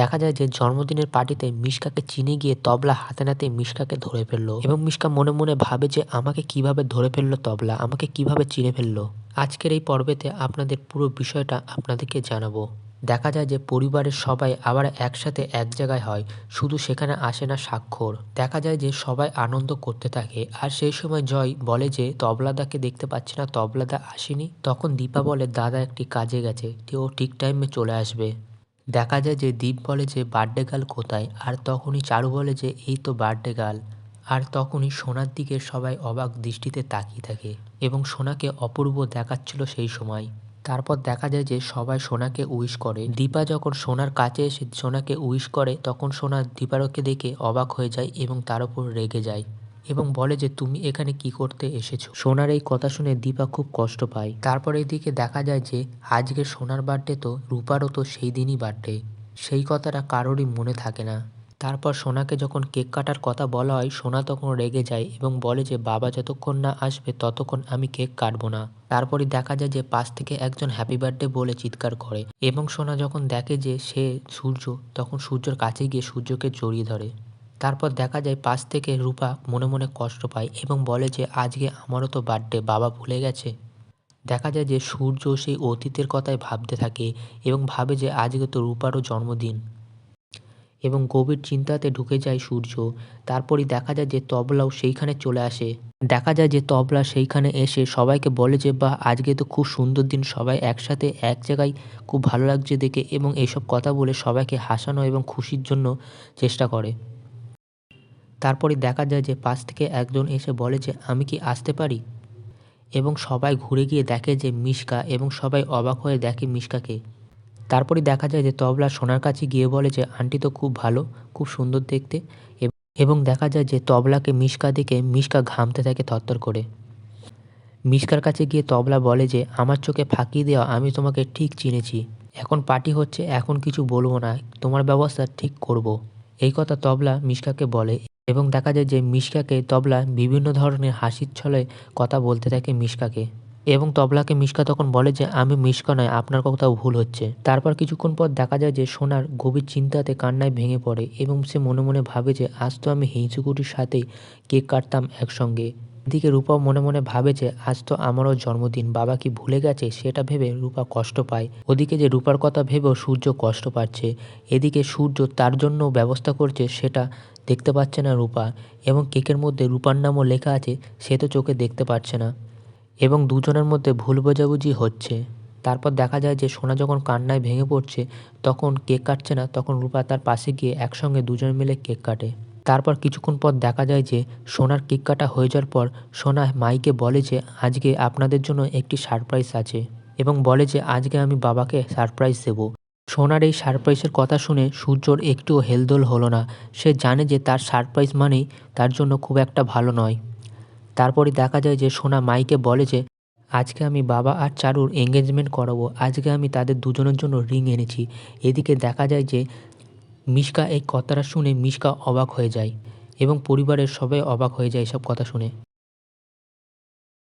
দেখা যায় যে জন্মদিনের পার্টিতে মিশকাকে চিনে গিয়ে তবলা হাতে নাতে মিশকাকে ধরে ফেলল এবং মিশকা মনে মনে ভাবে যে আমাকে কীভাবে ধরে ফেলল তবলা, আমাকে কীভাবে চিনে ফেলল। আজকের এই পর্বেতে আপনাদের পুরো বিষয়টা আপনাদেরকে জানাব। দেখা যায় যে পরিবারের সবাই আবার একসাথে এক জায়গায় হয়, শুধু সেখানে আসে না স্বাক্ষর। দেখা যায় যে সবাই আনন্দ করতে থাকে আর সেই সময় জয় বলে যে তবলাদাকে দেখতে পাচ্ছি না, তবলাদা আসেনি। তখন দীপা বলে, দাদা একটি কাজে গেছে, ও ঠিক টাইমে চলে আসবে। দেখা যায় যে দীপ বলে যে বার্থডে গার্ল কোথায়, আর তখনই চারু বলে যে এই তো বার্থডে গার্ল আর তখনই সোনার দিকে সবাই অবাক দৃষ্টিতে তাকিয়ে থাকে এবং সোনাকে অপূর্ব দেখাচ্ছিল সেই সময়। তারপর দেখা যায় যে সবাই সোনাকে উইশ করে। দীপা যখন সোনার কাছে এসে সোনাকে উইশ করে, তখন সোনা দীপারকে দেখে অবাক হয়ে যায় এবং তার উপর রেগে যায়। এবং বলে যে, তুমি এখানে কি করতে এসেছ? সোনার এই কথা শুনে দীপা খুব কষ্ট পায়। তারপর এদিকে দেখা যায় যে আজকে সোনার বার্থডে তো, রূপারও তো সেই দিনই বার্থডে। সেই কথাটা কারোরই মনে থাকে না। তারপর সোনাকে যখন কেক কাটার কথা বলা হয়, সোনা তখন রেগে যায় এবং বলে যে, বাবা যতক্ষণ না আসবে, ততক্ষণ আমি কেক কাটবো না। তারপরে দেখা যায় যে, পাশ থেকে একজন হ্যাপি বার্থডে বলে চিৎকার করে এবং সোনা যখন দেখে যে, সে সূর্য, তখন সূর্যর কাছে গিয়ে সূর্যকে জড়িয়ে ধরে। তারপর দেখা যায় পাশ থেকে রূপা মনে মনে কষ্ট পায় এবং বলে যে, আজকে আমারও তো বার্থডে বাবা ভুলে গেছে। দেখা যায় যে সূর্য সেই অতীতের কথাই ভাবতে থাকে এবং ভাবে যে, আজকে তো রূপারও জন্মদিন। এবং গভীর চিন্তাতে ঢুকে যায় সূর্য। তারপরই দেখা যায় যে তবলাও সেইখানে চলে আসে। দেখা যায় যে তবলা সেইখানে এসে সবাইকে বলে যে বা আজকে তো খুব সুন্দর দিন। সবাই একসাথে এক জায়গায় খুব ভালো লাগছে দেখে এবং এইসব কথা বলে সবাইকে হাসানো এবং খুশির জন্য চেষ্টা করে। তারপরে দেখা যায় যে পাশ থেকে একজন এসে বলে যে, আমি কি আসতে পারি? এবং সবাই ঘুরে গিয়ে দেখে যে মিশকা এবং সবাই অবাক হয়ে দেখে মিশকাকে। তারপরে দেখা যায় যে তবলা সোনার কাছে গিয়ে বলে যে, আন্টি তো খুব ভালো, খুব সুন্দর দেখতে। এবং দেখা যায় যে তবলাকে মিশকা দেখে মিশকা ঘামতে থাকে থরথর করে। মিশকার কাছে গিয়ে তবলা বলে যে, আমার চোখে ফাঁকি দেওয়া, আমি তোমাকে ঠিক চিনেছি। এখন পার্টি হচ্ছে, এখন কিছু বলব না, তোমার ব্যবস্থা ঠিক করব। এই কথা তবলা মিশকাকে বলে। এবং দেখা যায় যে মিশকাকে তবলা বিভিন্ন ধরনের হাসির ছলে কথা বলতে থাকে মিশকাকে। এবং তবলাকে মিশকা তখন বলে যে, আমি মিশকা নয়, আপনার কোথাও ভুল হচ্ছে। তারপর কিছুক্ষণ পর দেখা যায় যে সোনার গভীর চিন্তাতে কান্নায় ভেঙে পড়ে এবং সে মনে মনে ভাবে যে, আজ তো আমি হিংসুকুটির সাথেই কেক কাটতাম একসঙ্গে। এদিকে রূপা মনে মনে ভাবে যে, আজ তো আমারও জন্মদিন, বাবা কি ভুলে গেছে? সেটা ভেবে রূপা কষ্ট পায়। ওদিকে যে রূপার কথা ভেবেও সূর্য কষ্ট পাচ্ছে। এদিকে সূর্য তার জন্য ব্যবস্থা করছে, সেটা দেখতে পাচ্ছে না রূপা এবং কেকের মধ্যে রূপার নামও লেখা আছে, সে তো চোখে দেখতে পাচ্ছে না। এবং দুজনের মধ্যে ভুল বোঝাবুঝি হচ্ছে। তারপর দেখা যায় যে সোনা যখন কান্নায় ভেঙে পড়ছে, তখন কেক কাটছে না, তখন রূপা তার পাশে গিয়ে একসঙ্গে দুজন মিলে কেক কাটে। তারপর কিছুক্ষণ পর দেখা যায় যে সোনার কেক কাটা হয়ে যাওয়ার পর সোনা মাইকে বলে যে, আজকে আপনাদের জন্য একটি সারপ্রাইজ আছে। এবং বলে যে, আজকে আমি বাবাকে সারপ্রাইজ দেবো। সোনার এই সারপ্রাইজের কথা শুনে সূর্যর একটুও হেলদোল হলো না। সে জানে যে তার সারপ্রাইজ মানেই তার জন্য খুব একটা ভালো নয়। তারপরে দেখা যায় যে সোনা মাইকে বলে যে, আজকে আমি বাবা আর চারুর এঙ্গেজমেন্ট করাবো। আজকে আমি তাদের দুজনের জন্য রিং এনেছি। এদিকে দেখা যায় যে মিশকা এই কথাটা শুনে মিশকা অবাক হয়ে যায় এবং পরিবারের সবাই অবাক হয়ে যায় এসব কথা শুনে।